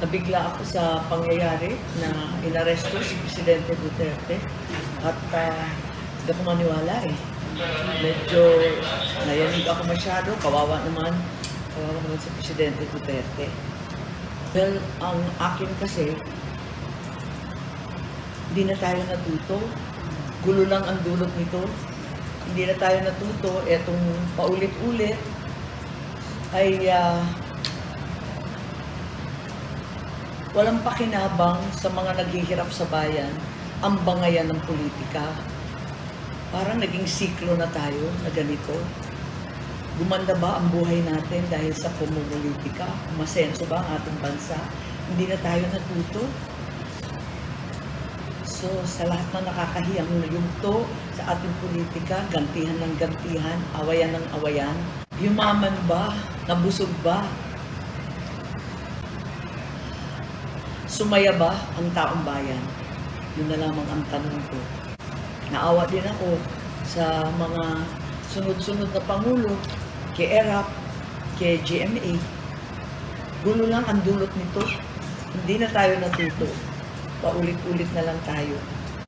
nabigla ako sa pangyayari na inaresto si Presidente Duterte at uh, hindi ako maniwala eh. Medyo nayanig ako masyado, kawawa naman, kawawa naman si Presidente Duterte. Well, ang akin kasi, hindi na tayo natuto. Gulo lang ang dulot nito. Hindi na tayo natuto. Etong paulit-ulit ay ah, walang pakinabang sa mga naghihirap sa bayan ang bangayan ng politika. Parang naging siklo na tayo na ganito. Gumanda ba ang buhay natin dahil sa pumumulitika? Masenso ba ang ating bansa? Hindi na tayo natuto. So, sa lahat ng nakakahiyang yugto sa ating politika, gantihan ng gantihan, awayan ng awayan, yumaman ba? Nabusog ba? Sumaya ba ang taong bayan? Yun na lamang ang tanong ko. Naawa din ako sa mga sunod-sunod na Pangulo, kay ERAP, kay GMA. Gulo lang ang dulot nito. Hindi na tayo natuto. Paulit-ulit na lang tayo.